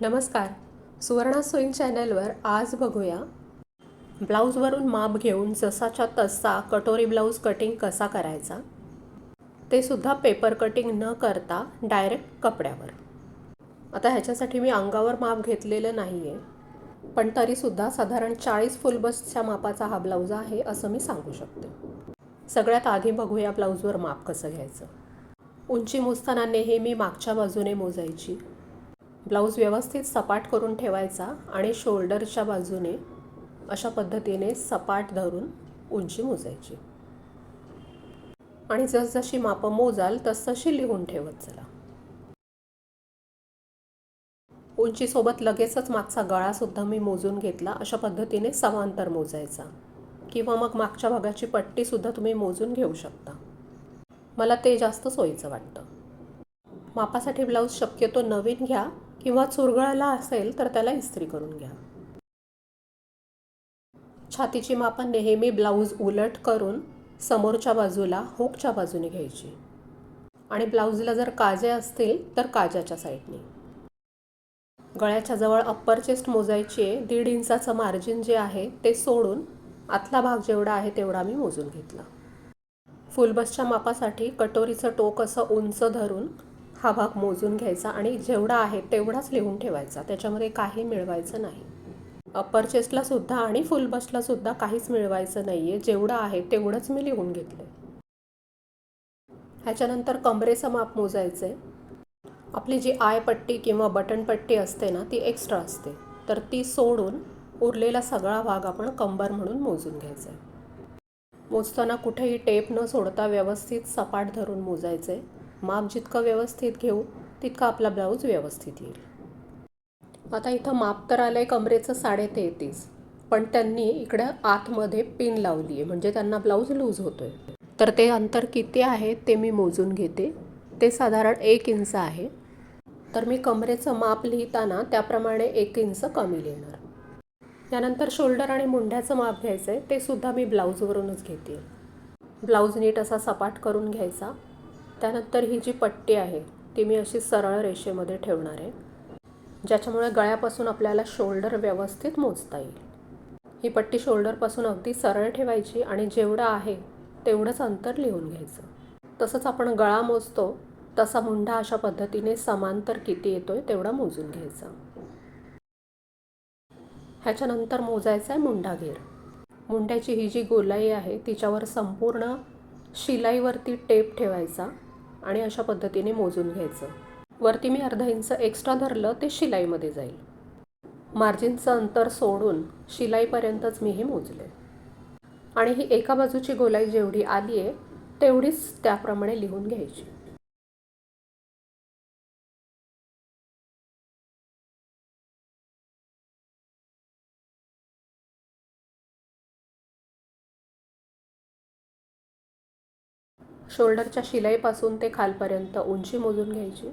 नमस्कार. सुवर्णा सोईन चॅनलवर आज बघूया. ब्लाऊजवरून माप घेऊन जसाच्या तसा कटोरी ब्लाऊज कटिंग कसा करायचा? ते सुद्धा पेपर कटिंग न करता डायरेक्ट कपड्यावर. आता ह्याच्यासाठी मी अंगावर माप घेतलेलं नाही आहे पण तरीसुद्धा साधारण चाळीस फुल बसच्या मापाचा हा ब्लाऊज आहे असं मी सांगू शकते. सगळ्यात आधी बघूया ब्लाऊजवर माप कसं घ्यायचं. उंची मोजताना नेहमी मागच्या बाजूने मोजायची. ब्लाऊज व्यवस्थित सपाट करून ठेवायचा आणि शोल्डरच्या बाजूने अशा पद्धतीने सपाट धरून उंची मोजायची. आणि जसजशी मापं मोजाल तसतशी लिहून ठेवत चला. उंचीसोबत लगेचच मागचा गळासुद्धा मी मोजून घेतला. अशा पद्धतीने समांतर मोजायचा. किंवा मग मागच्या भागाची पट्टीसुद्धा तुम्ही मोजून घेऊ शकता. मला ते जास्त सोयीचं वाटतं. मापासाठी ब्लाऊज शक्यतो नवीन घ्या. किंवा चुरगळाला असेल तर त्याला इस्त्री करून घ्या. छातीची मापन नेहमी ब्लाऊज उलट करून समोरच्या बाजूला होकच्या बाजूने घ्यायची. आणि ब्लाऊजला जर काजे असतील तर काजाच्या साईडने. गळ्याच्या जवळ अप्पर चेस्ट मोजायची आहे. दीड इंचाचं मार्जिन जे आहे ते सोडून आतला भाग जेवढा आहे तेवढा मी मोजून घेतला. फुलबसच्या मापासाठी कटोरीचं टोक असं उंच धरून हा भाग मोजून घ्यायचा आणि जेवढा आहे तेवढाच लिहून ठेवायचा. त्याच्यामध्ये काही मिळवायचं नाही. अप्पर चेस्टला सुद्धा आणि फुल बसला सुद्धा काहीच मिळवायचं नाही आहे जेवढं आहे तेवढंच मी लिहून घेतलं ह्याच्यानंतर कमरेचं माप मोजायचं. आहे आपली जी आय पट्टी किंवा बटन पट्टी असते ना ती एक्स्ट्रा असते. तर ती सोडून उरलेला सगळा भाग आपण कंबर म्हणून मोजून घ्यायचा आहे. मोजताना कुठेही टेप न सोडता व्यवस्थित सपाट धरून मोजायचं. आहे माप जितकं व्यवस्थित घेऊ तितका आपला ब्लाऊज व्यवस्थित येईल. आता इथं माप तर आलं आहे कमरेचं साडे तेहतीस पण त्यांनी इकडं आतमध्ये पिन लावली आहे म्हणजे त्यांना ब्लाऊज लूज होतो आहे तर ते अंतर किती आहे ते मी मोजून घेते. ते साधारण एक इंच आहे. तर मी कमरेचं माप लिहिताना त्याप्रमाणे एक इंच कमी लिहिणार. त्यानंतर शोल्डर आणि मुंढ्याचं माप घ्यायचं आहे ते सुद्धा मी ब्लाऊजवरूनच घेते. ब्लाऊज नीट असा सपाट करून घ्यायचा. त्यानंतर ही जी पट्टी आहे ती मी अशी सरळ रेषेमध्ये ठेवणार आहे ज्याच्यामुळे गळ्यापासून आपल्याला शोल्डर व्यवस्थित मोजता येईल. ही पट्टी शोल्डरपासून अगदी सरळ ठेवायची आणि जेवढं आहे तेवढंच अंतर लिहून घ्यायचं. तसंच आपण गळा मोजतो तसा मुंडा अशा पद्धतीने समांतर किती येतोय तेवढा मोजून घ्यायचा. ह्याच्यानंतर मोजायचा आहे मुंडाघेर. मुंड्याची ही जी गोलाई आहे तिच्यावर संपूर्ण शिलाईवरती टेप ठेवायचा. आणि अशा पद्धतीने मोजून घ्यायचं. वरती मी अर्धा इंच एक्स्ट्रा धरलं ते शिलाईमध्ये जाईल. मार्जिनचं अंतर सोडून शिलाईपर्यंतच मी हे मोजले. आणि ही एका बाजूची गोलाई जेवढी आली आहे तेवढीच त्याप्रमाणे लिहून घ्यायची. शोल्डरच्या शिलाईपासून ते खालपर्यंत उंची मोजून घ्यायची.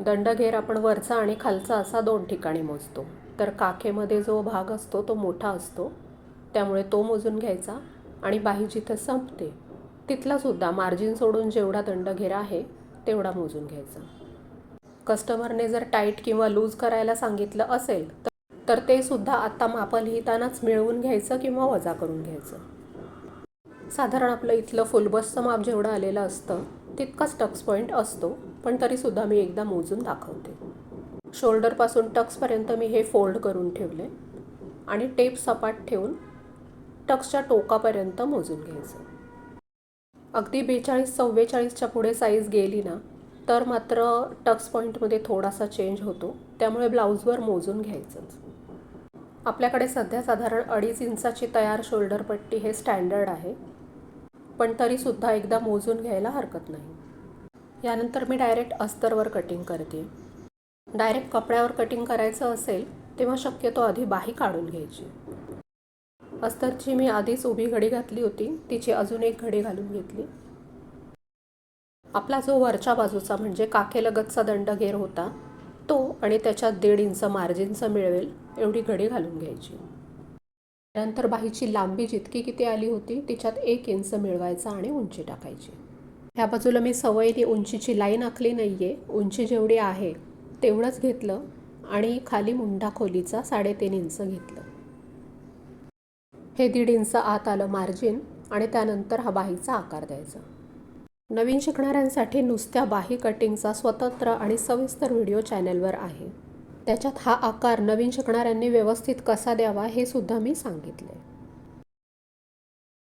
दंडघेर आपण वरचा आणि खालचा असा दोन ठिकाणी मोजतो. तर काखेमध्ये जो भाग असतो तो मोठा असतो. त्यामुळे तो मोजून घ्यायचा आणि बाही जिथं संपते तिथलासुद्धा मार्जिन सोडून जेवढा दंडघेर आहे तेवढा मोजून घ्यायचा. कस्टमरने जर टाईट किंवा लूज करायला सांगितलं असेल तर ते सुद्धा आत्ता मापं लिहितानाच मिळवून घ्यायचं किंवा वजा करून घ्यायचं. साधारण आपलं इथलं फुलबसचं माप जेवढं आलेलं असतं तितकाच टक्स पॉईंट असतो. पण तरीसुद्धा मी एकदा मोजून दाखवते. शोल्डरपासून टक्सपर्यंत मी हे फोल्ड करून ठेवले. आणि टेप सपाट ठेवून टक्सच्या टोकापर्यंत मोजून घ्यायचं. अगदी बेचाळीस चव्वेचाळीसच्या पुढे साईज गेली ना तर मात्र टक्स पॉईंटमध्ये थोडासा चेंज होतो. त्यामुळे ब्लाऊजवर मोजून घ्यायचंच. आपल्याकडे सध्या साधारण अडीच इंचाची तयार शोल्डर पट्टी हे स्टँडर्ड आहे. पण तरीसुद्धा एकदा मोजून घ्यायला हरकत नाही. यानंतर मी डायरेक्ट अस्तरवर कटिंग करते. डायरेक्ट कपड्यावर कटिंग करायचं असेल तेव्हा शक्यतो आधी बाही काढून घ्यायची. अस्तरची मी आधीच उभी घडी घातली होती तिची अजून एक घडी घालून घेतली. आपला जो वरच्या बाजूचा म्हणजे काखेलगतचा दंडघेर होता तो आणि त्याच्यात दीड इंच मार्जिनचं मिळवेल एवढी घडी घालून घ्यायची. त्यानंतर बाहीची लांबी जितकी किती आली होती तिच्यात एक इंच मिळवायचा आणि उंची टाकायची. ह्या बाजूला मी सवयीने उंचीची लाईन आखली नाही आहे उंची जेवढी आहे तेवढंच घेतलं आणि खाली मुंडा खोलीचा साडेतीन इंच घेतलं. हे दीड इंच आत आलं मार्जिन आणि त्यानंतर हा बाहीचा आकार द्यायचा. नवीन शिकणाऱ्यांसाठी नुसत्या बाही कटिंगचा स्वतंत्र आणि सविस्तर व्हिडिओ चॅनलवर आहे. त्याच्यात हा आकार नवीन शिकणाऱ्यांनी व्यवस्थित कसा द्यावा हे सुद्धा मी सांगितले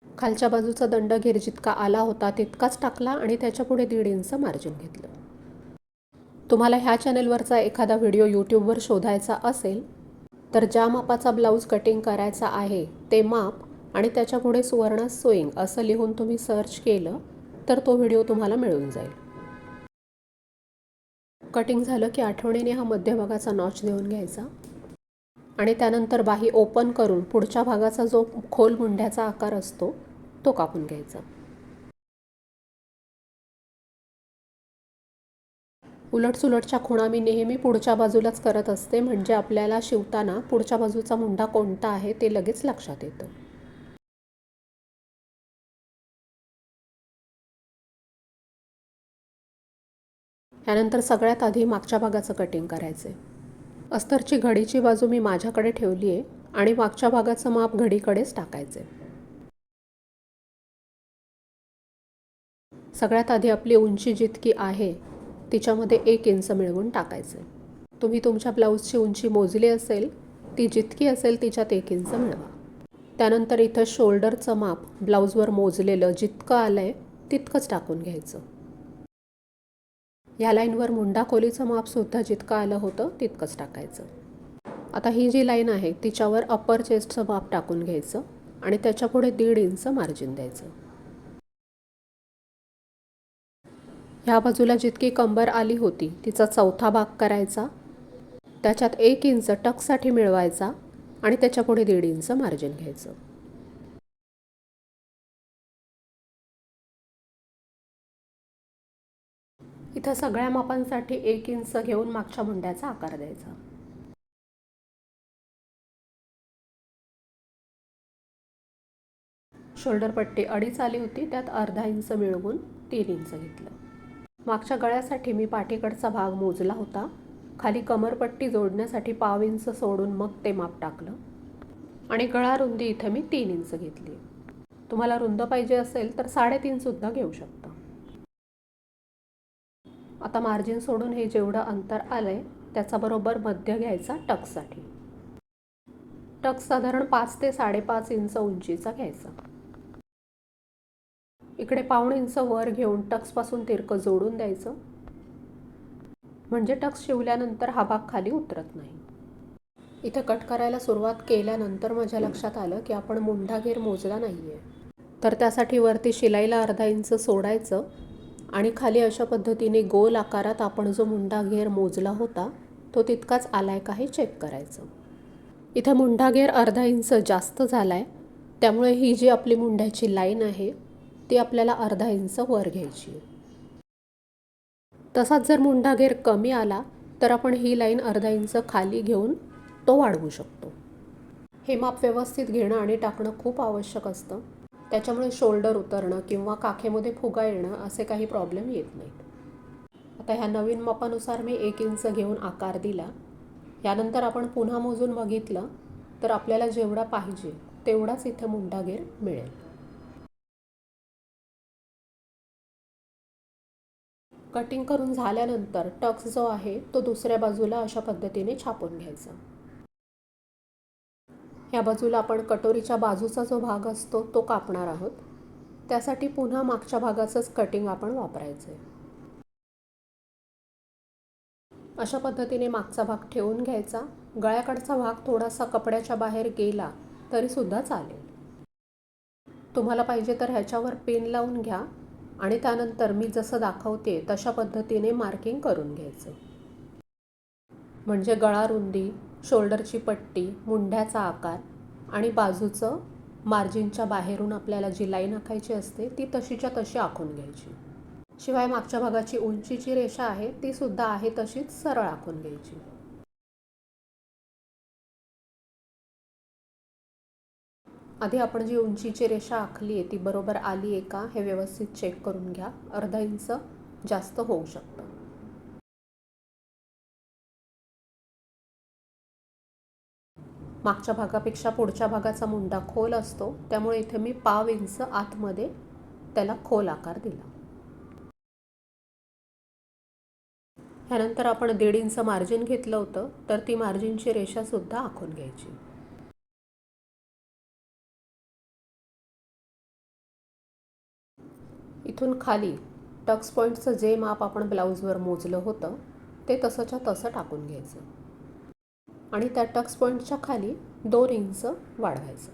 खालच्या बाजूचा दंडघेर जितका आला होता तितकाच टाकला आणि त्याच्या पुढे दीड इंच मार्जिन घेतलं. तुम्हाला ह्या चॅनलवरचा एखादा व्हिडिओ यूट्यूबवर शोधायचा असेल तर ज्या मापाचा ब्लाऊज कटिंग करायचा आहे ते माप आणि त्याच्या पुढे सुवर्ण सोईंग असं लिहून तुम्ही सर्च केलं तर तो व्हिडिओ तुम्हाला मिळून जाईल. कटिंग झालं की आठवणीने हा मध्यभागाचा नॉच देऊन घ्यायचा. आणि त्यानंतर बाही ओपन करून पुढच्या भागाचा जो खोल मुंड्याचा आकार असतो तो कापून घ्यायचा. उलटसुलटच्या खुणा मी नेहमी पुढच्या बाजूलाच करत असते म्हणजे आपल्याला शिवताना पुढच्या बाजूचा मुंडा कोणता आहे ते लगेच लक्षात येतं. त्यानंतर सगळ्यात आधी मागच्या भागाचं कटिंग करायचं आहे अस्तरची घडीची बाजू मी माझ्याकडे ठेवली आहे आणि मागच्या भागाचं माप घडीकडेच टाकायचं आहे सगळ्यात आधी आपली उंची जितकी आहे तिच्यामध्ये एक इंच मिळवून टाकायचं तुम्ही तुमच्या ब्लाऊजची उंची मोजली असेल ती जितकी असेल तिच्यात एक इंच मिळवा. त्यानंतर इथं शोल्डरचं माप ब्लाऊजवर मोजलेलं जितकं आलं आहे तितकंच टाकून घ्यायचं. या लाईनवर मुंडा खोलीचं मापसुद्धा जितकं आलं होतं तितकंच टाकायचं. आता ही जी लाईन आहे तिच्यावर अप्पर चेस्टचं माप टाकून घ्यायचं आणि त्याच्यापुढे दीड इंच मार्जिन द्यायचं. ह्या बाजूला जितकी कंबर आली होती तिचा चौथा भाग करायचा त्याच्यात एक इंच टकसाठी मिळवायचा आणि त्याच्यापुढे दीड इंच मार्जिन घ्यायचं. इथं सगळ्या मापांसाठी एक इंच घेऊन मागच्या मुंड्याचा आकार द्यायचा. शोल्डर पट्टी अडीच आली होती त्यात अर्धा इंच मिळवून तीन इंच घेतलं. मागच्या गळ्यासाठी मी पाठीकडचा भाग मोजला होता. खाली कमरपट्टी जोडण्यासाठी पाव इंच सोडून मग ते माप टाकलं. आणि गळा रुंदी इथं मी तीन इंच घेतली. तुम्हाला रुंद पाहिजे असेल तर साडेतीनसुद्धा घेऊ शकता. आता मार्जिन सोडून हे जेवढं अंतर आलं आहे त्याचा बरोबर मध्य घ्यायचा टक्ससाठी टक्स साधारण पाच ते साडेपाच इंच उंचीचा घ्यायचा. इकडे पाऊण इंच वर घेऊन टक्सपासून तिरकं जोडून द्यायचं. म्हणजे टक्स शिवल्यानंतर हा भाग खाली उतरत नाही. इथे कट करायला सुरुवात केल्यानंतर माझ्या लक्षात आलं की आपण मुंढा घेर मोजला नाही आहे तर त्यासाठी वरती शिलाईला अर्धा इंच सोडायचं आणि खाली अशा पद्धतीने गोल आकारात आपण जो मुंडा घेर मोजला होता तो तितकाच आलाय का हे चेक करायचं. इथे मुंडा घेर अर्धा इंच जास्त झाला आहे त्यामुळे ही जी आपली मुंड्याची लाईन आहे ती आपल्याला अर्धा इंच वर घ्यायची तसाच जर मुंडा घेर कमी आला तर आपण ही लाईन अर्धा इंच खाली घेऊन तो वाढवू शकतो. हे माप व्यवस्थित घेणं आणि टाकणं खूप आवश्यक असतं. त्याच्यामुळे शोल्डर उतरणं किंवा काखेमध्ये फुगा येणं असे काही प्रॉब्लेम येत नाहीत. आता ह्या नवीन मापानुसार मी एक इंच घेऊन आकार दिला. यानंतर आपण पुन्हा मोजून बघितलं तर आपल्याला जेवढा पाहिजे तेवढाच इथे मुंडागेर मिळेल. कटिंग करून झाल्यानंतर टक्स जो आहे तो दुसऱ्या बाजूला अशा पद्धतीने छापून घ्यायचा. ह्या बाजूला आपण कटोरीच्या बाजूचा जो भाग असतो तो कापणार आहोत. त्यासाठी पुन्हा मागच्या भागाचंच कटिंग आपण वापरायचं आहे अशा पद्धतीने मागचा भाग ठेवून घ्यायचा. गळ्याकडचा भाग थोडासा कपड्याच्या बाहेर गेला तरीसुद्धा चालेल. तुम्हाला पाहिजे तर ह्याच्यावर पेन लावून घ्या आणि त्यानंतर मी जसं दाखवते तशा पद्धतीने मार्किंग करून घ्यायचं. म्हणजे गळा रुंदी शोल्डरची पट्टी मुंड्याचा आकार आणि बाजूचं मार्जिनच्या बाहेरून आपल्याला जी लाईन आखायची असते ती तशीच्या तशी आखून घ्यायची. शिवाय मागच्या भागाची उंचीची रेषा आहे ती सुद्धा आहे तशीच सरळ आखून घ्यायची. आधी आपण जी उंचीची रेषा आखली आहे ती बरोबर आली आहे का हे व्यवस्थित चेक करून घ्या. अर्धा इंच जास्त होऊ शकतं. मागच्या भागापेक्षा पुढच्या भागाचा मुंडा खोल असतो. त्यामुळे इथे मी पाव इंच आतमध्ये त्याला खोल आकार दिला. ह्यानंतर आपण दीड इंच मार्जिन घेतलं होतं तर ती मार्जिनची रेषासुद्धा आखून घ्यायची. इथून खाली टक्स पॉईंटचं जे माप आपण ब्लाऊजवर मोजलं होतं ते तसंच्या तसं टाकून घ्यायचं. आणि त्या टक्स पॉईंटच्या खाली दोन इंच वाढवायचं.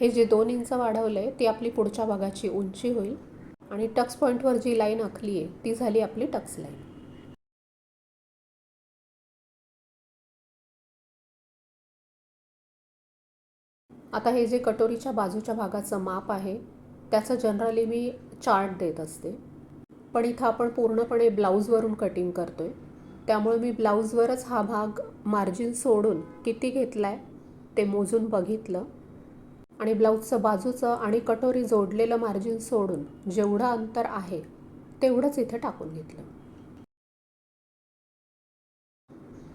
हे जे दोन इंच वाढवलं आहे ती आपली पुढच्या भागाची उंची होईल आणि टक्स पॉईंटवर जी लाईन आखली आहे ती झाली आपली टक्स लाईन. आता हे जे कटोरीच्या बाजूच्या भागाचं माप आहे त्याचं जनरली मी चार्ट देत असते. पण इथं आपण पूर्णपणे ब्लाऊजवरून कटिंग करतो आहे त्यामुळे मी ब्लाऊजवरच हा भाग मार्जिन सोडून किती घेतला आहे ते मोजून बघितलं. आणि ब्लाऊजचं बाजूचं आणि कटोरी जोडलेलं मार्जिन सोडून जेवढं अंतर आहे तेवढंच इथे टाकून घेतलं.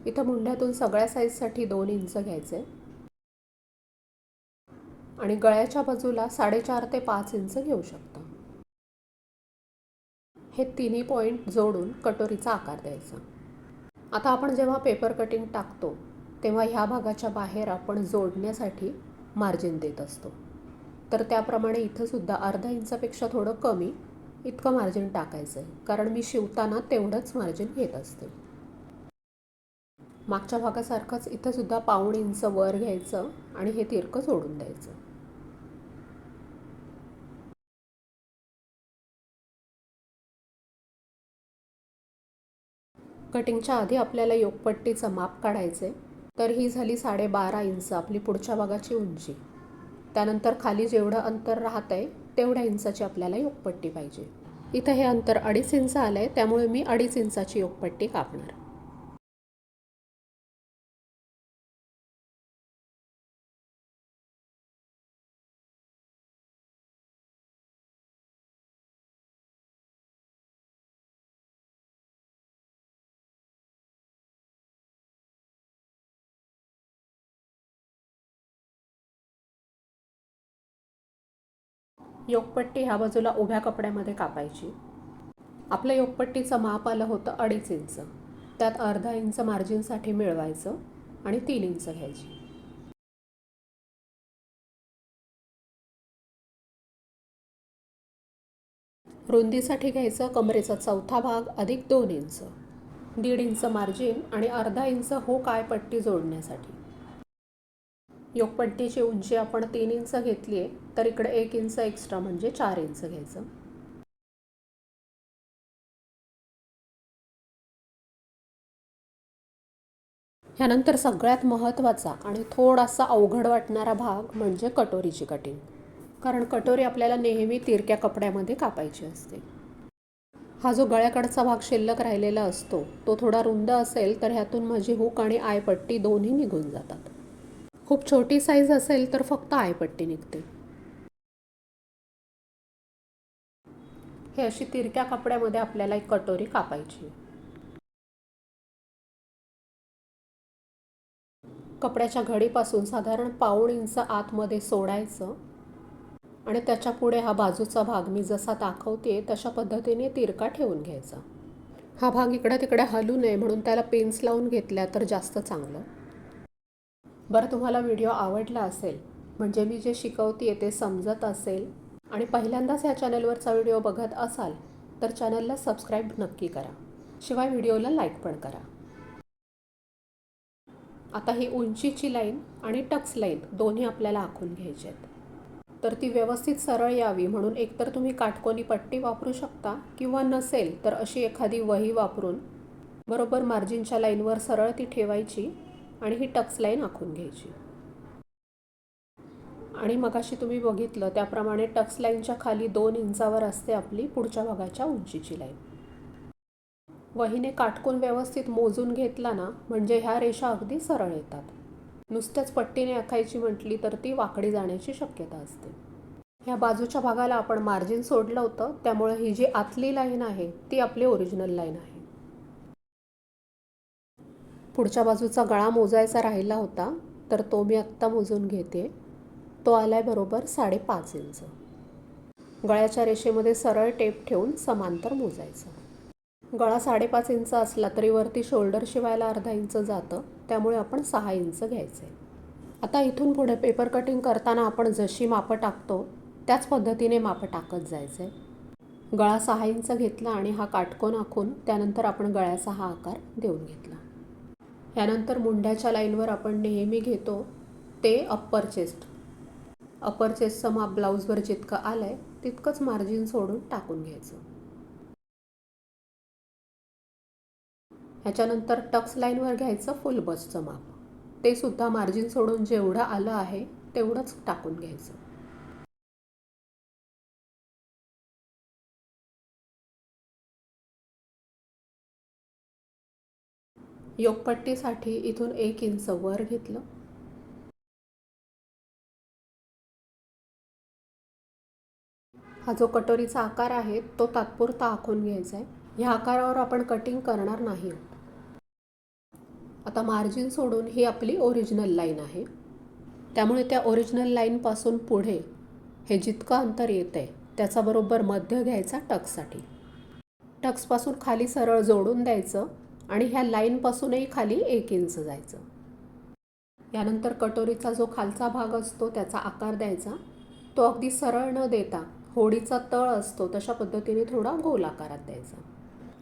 इथं मुंढ्यातून सगळ्या साईजसाठी दोन इंच घ्यायचे आणि गळ्याच्या बाजूला साडेचार ते पाच इंच घेऊ शकता. हे तिन्ही पॉईंट जोडून कटोरीचा आकार द्यायचा. आता आपण जेव्हा पेपर कटिंग टाकतो तेव्हा ह्या भागाच्या बाहेर आपण जोडण्यासाठी मार्जिन देत असतो. तर त्याप्रमाणे इथंसुद्धा अर्धा इंचापेक्षा थोडं कमी इतकं मार्जिन टाकायचं आहे कारण मी शिवताना तेवढंच मार्जिन घेत असते. मागच्या भागासारखंच इथंसुद्धा पाऊण इंच वर घ्यायचं आणि हे तिरकं सोडून द्यायचं. कटिंगच्या आधी आपल्याला योगपट्टीचं माप काढायचे तर ही झाली साडेबारा इंच आपली पुढच्या भागाची उंची. त्यानंतर खाली जेवढं अंतर राहत आहे तेवढ्या इंचाची आपल्याला योगपट्टी पाहिजे. इथं हे अंतर अडीच इंच आलं आहे त्यामुळे मी अडीच इंचाची योगपट्टी कापणार. योगपट्टी ह्या बाजूला उभ्या कपड्यामध्ये कापायची. आपल्या योगपट्टीचं माप आलं होतं अडीच इंच. त्यात अर्धा इंच मार्जिनसाठी मिळवायचं आणि तीन इंच घ्यायची. रुंदीसाठी घ्यायचं कमरेचा चौथा भाग अधिक दोन इंच. दीड इंच मार्जिन आणि अर्धा इंच हो काय पट्टी जोडण्यासाठी. योगपट्टीची उंची आपण तीन इंच घेतली आहे तर इकडे एक इंच एक्स्ट्रा म्हणजे चार इंच घ्यायचं. ह्यानंतर सगळ्यात महत्त्वाचा आणि थोडासा अवघड वाटणारा भाग म्हणजे कटोरीची कटिंग कारण कटोरी आपल्याला नेहमी तिरक्या कपड्यामध्ये कापायची असते. हा जो गळ्याकडचा भाग शिल्लक राहिलेला असतो तो थोडा रुंद असेल तर ह्यातून माझी हुक आणि आयपट्टी दोन्ही निघून जातात. खूप छोटी साईज असेल तर फक्त आयपट्टी निघते. हे अशी तिरक्या कपड्यामध्ये आपल्याला एक कटोरी कापायची कपड्याच्या घडीपासून साधारण पाऊण इंच आतमध्ये सोडायचं आणि त्याच्या पुढे हा बाजूचा भाग मी जसा दाखवते तशा पद्धतीने तिरका ठेवून घ्यायचा. हा भाग इकडं तिकडे हलू नये म्हणून त्याला पेन्स लावून घेतल्या तर जास्त चांगलं. बरं तुम्हाला व्हिडिओ आवडला असेल म्हणजे मी जे शिकवते ते समजत असेल आणि पहिल्यांदाच ह्या चॅनलवरचा व्हिडिओ बघत असाल तर चॅनलला सबस्क्राईब नक्की करा. शिवाय व्हिडिओला लाईक पण करा. आता ही उंचीची लाईन आणि टक्स लाईन दोन्ही आपल्याला आखून घ्यायचे आहेत. तर ती व्यवस्थित सरळ यावी म्हणून एकतर तुम्ही काटकोनी पट्टी वापरू शकता किंवा नसेल तर अशी एखादी वही वापरून बरोबर मार्जिनच्या लाईनवर सरळ ती ठेवायची. आणि ही टक्स लाईन आखून घ्यायची. आणि मगाशी तुम्ही बघितलं त्याप्रमाणे टक्स लाईनच्या खाली दोन इंचावर असते आपली पुढच्या भागाच्या उंचीची लाईन. वहीने काटकून व्यवस्थित मोजून घेतला ना म्हणजे ह्या रेषा अगदी सरळ येतात. नुसत्याच पट्टीने आखायची म्हटली तर ती वाकडी जाण्याची शक्यता असते. ह्या बाजूच्या भागाला आपण मार्जिन सोडलं होतं त्यामुळे ही जी आतली लाईन आहे ती आपली ओरिजिनल लाईन आहे. पुढच्या बाजूचा गळा मोजायचा राहिला होता तर तो मी आत्ता मोजून घेते. तो आला आहे बरोबर साडेपाच इंच. गळ्याच्या रेषेमध्ये सरळ टेप ठेवून समांतर मोजायचं. गळा साडेपाच इंच असला तरी वरती शोल्डर शिवायला अर्धा इंच जातं त्यामुळे आपण सहा इंच घ्यायचे. आता इथून पुढे पेपर कटिंग करताना आपण जशी मापं टाकतो त्याच पद्धतीने मापं टाकत जायचे. गळा सहा इंच घेतला आणि हा काटकोन आखून त्यानंतर आपण गळ्याचा हा आकार देऊन घेतला. ह्यानंतर मुंड्याच्या लाईनवर आपण नेहमी घेतो ते अप्पर चेस्ट अप्पर चेस्टचं माप ब्लाऊजवर जितकं आलं आहे तितकंच मार्जिन सोडून टाकून घ्यायचं. ह्याच्यानंतर टक्स लाईनवर घ्यायचं फुल बसचं माप. ते सुद्धा मार्जिन सोडून जेवढं आलं आहे तेवढंच टाकून घ्यायचं. योगपट्टीसाठी इथून एक इंच वर घेतलं. हा जो कटोरीचा आकार आहे तो तात्पुरता आखून घ्यायचा आहे. ह्या आकारावर आपण कटिंग करणार नाही आता मार्जिन सोडून ही आपली ओरिजिनल लाईन आहे. त्यामुळे त्या ओरिजिनल लाईनपासून पुढे हे जितकं अंतर येतं आहे त्याचा बरोबर मध्य घ्यायचा टक्ससाठी टक्सपासून खाली सरळ जोडून द्यायचं. आणि ह्या लाईनपासूनही खाली एक इंच जायचं. यानंतर कटोरीचा जो खालचा भाग असतो त्याचा आकार द्यायचा. तो अगदी सरळ न देता होडीचा तळ असतो तशा पद्धतीने थोडा गोल आकारात द्यायचा.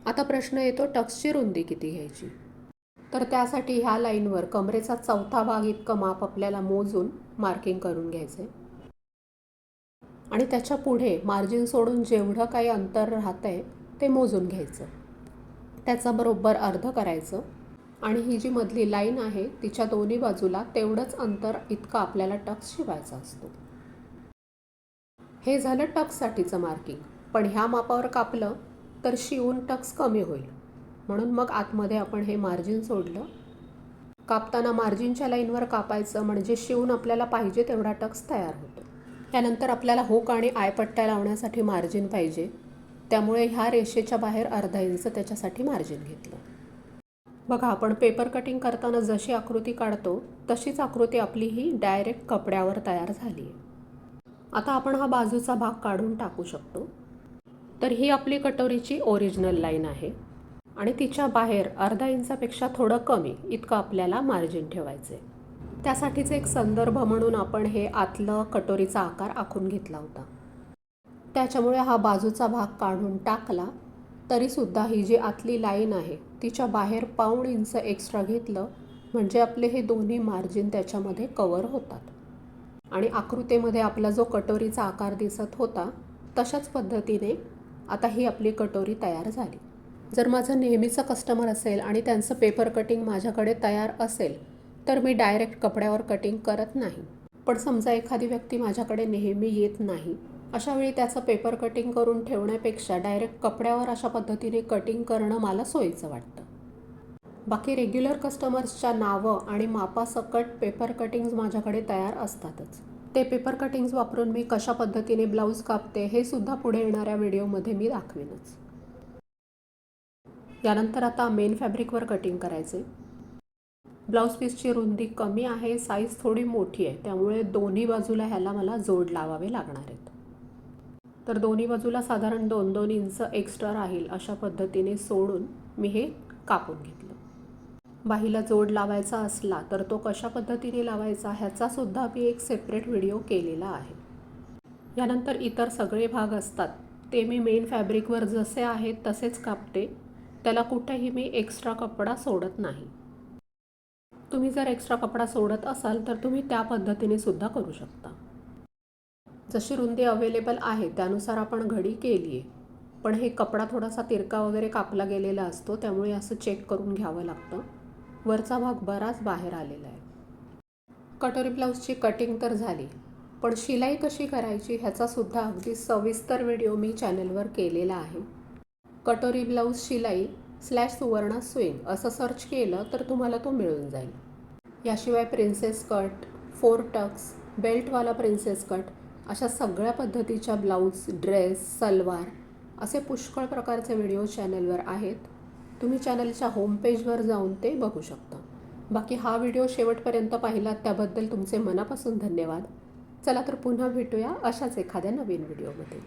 आता प्रश्न येतो टक्सची रुंदी किती घ्यायची? तर त्यासाठी ह्या लाईनवर कमरेचा चौथा भाग इतकं माप आपल्याला मोजून मार्किंग करून घ्यायचे आणि त्याच्या पुढे मार्जिन सोडून जेवढं काही अंतर राहतं आहे ते मोजून घ्यायचं. त्याचा बरोबर अर्ध करायचं. आणि ही जी मधली लाईन आहे तिच्या दोन्ही बाजूला तेवढंच अंतर इतकं आपल्याला टक्स शिवायचा असतो. हे झालं टक्ससाठीचं मार्किंग. पण ह्या मापावर कापलं तर शिवून टक्स कमी होईल. म्हणून मग आतमध्ये आपण हे मार्जिन सोडलं. कापताना मार्जिनच्या लाईनवर कापायचं म्हणजे शिवून आपल्याला पाहिजे तेवढा टक्स तयार होतो. त्यानंतर आपल्याला होक आणि आयपट्ट्या लावण्यासाठी मार्जिन पाहिजे. त्यामुळे ह्या रेषेच्या बाहेर अर्धा इंच त्याच्यासाठी मार्जिन घेतलं. बघा आपण पेपर कटिंग करताना जशी आकृती काढतो तशीच आकृती आपली ही डायरेक्ट कपड्यावर तयार झाली आहे आता आपण हा बाजूचा भाग काढून टाकू शकतो. तर ही आपली कटोरीची ओरिजिनल लाईन आहे आणि तिच्या बाहेर अर्धा इंचापेक्षा थोडं कमी इतकं आपल्याला मार्जिन ठेवायचं आहे त्यासाठीच एक संदर्भ म्हणून आपण हे आतलं कटोरीचा आकार आखून घेतला होता. त्याच्यामुळे हा बाजूचा भाग काढून टाकला तरीसुद्धा ही जी आतली लाईन आहे तिच्या बाहेर पाऊण इंच एक्स्ट्रा घेतलं म्हणजे आपले हे दोन्ही मार्जिन त्याच्यामध्ये कवर होतात. आणि आकृतीमध्ये आपला जो कटोरीचा आकार दिसत होता तशाच पद्धतीने आता ही आपली कटोरी तयार झाली. जर माझं नेहमीचं कस्टमर असेल आणि त्यांचं पेपर कटिंग माझ्याकडे तयार असेल तर मी डायरेक्ट कपड्यावर कटिंग करत नाही. पण समजा एखादी व्यक्ती माझ्याकडे नेहमी येत नाही अशावेळी त्याचं पेपर कटिंग करून ठेवण्यापेक्षा डायरेक्ट कपड्यावर अशा पद्धतीने कटिंग करणं मला सोयीचं वाटतं. बाकी रेग्युलर कस्टमर्सच्या नावं आणि मापासकट पेपर कटिंग्ज माझ्याकडे तयार असतातच. ते पेपर कटिंग्ज वापरून मी कशा पद्धतीने ब्लाऊज कापते हे सुद्धा पुढे येणाऱ्या व्हिडिओमध्ये मी दाखवेनच. यानंतर आता मेन फॅब्रिकवर कटिंग करायचे. ब्लाऊज पीसची रुंदी कमी आहे साईज थोडी मोठी आहे त्यामुळे दोन्ही बाजूला ह्याला मला जोड लावावे लागणार आहेत. तर दोन्ही बाजूला साधारण दोन दोन इंच एक्स्ट्रा राहील अशा पद्धतीने सोडून मी हे कापून घेतलं. बाहीला जोड लावायचा असला तर तो कशा पद्धतीने लावायचा ह्याचासुद्धा मी एक सेपरेट व्हिडिओ केलेला आहे. यानंतर इतर सगळे भाग असतात. ते मी मेन फॅब्रिकवर जसे आहेत तसेच कापते. त्याला कुठेही मी एक्स्ट्रा कपडा सोडत नाही. तुम्ही जर एक्स्ट्रा कपडा सोडत असाल तर तुम्ही त्या पद्धतीने सुद्धा करू शकता. जशी रुंदी अवेलेबल आहे त्यानुसार आपण घडी केली आहे पण हे कपडा थोडासा तिरका वगैरे कापला गेलेला असतो त्यामुळे असं चेक करून घ्यावं लागतं. वरचा भाग बराच बाहेर आलेला आहे. कटोरी ब्लाऊजची कटिंग तर झाली पण शिलाई कशी करायची ह्याचासुद्धा अगदी सविस्तर व्हिडिओ मी चॅनलवर केलेला आहे. कटोरी ब्लाऊज शिलाई स्लॅश सुवर्णा स्विंग असं सर्च केलं तर तुम्हाला तो मिळून जाईल. याशिवाय प्रिन्सेस कट फोर टक्स बेल्टवाला प्रिन्सेस कट अशा सगळ्या पद्धतीच्या ब्लाऊज ड्रेस सलवार असे पुष्कळ प्रकारचे व्हिडिओ चॅनलवर आहेत. तुम्ही चॅनलच्या होमपेजवर जाऊन ते बघू शकता. बाकी हा व्हिडिओ शेवटपर्यंत पाहिलात त्याबद्दल तुमचे मनापासून धन्यवाद. चला तर पुन्हा भेटूया अशाच एखाद्या नवीन व्हिडिओमध्ये.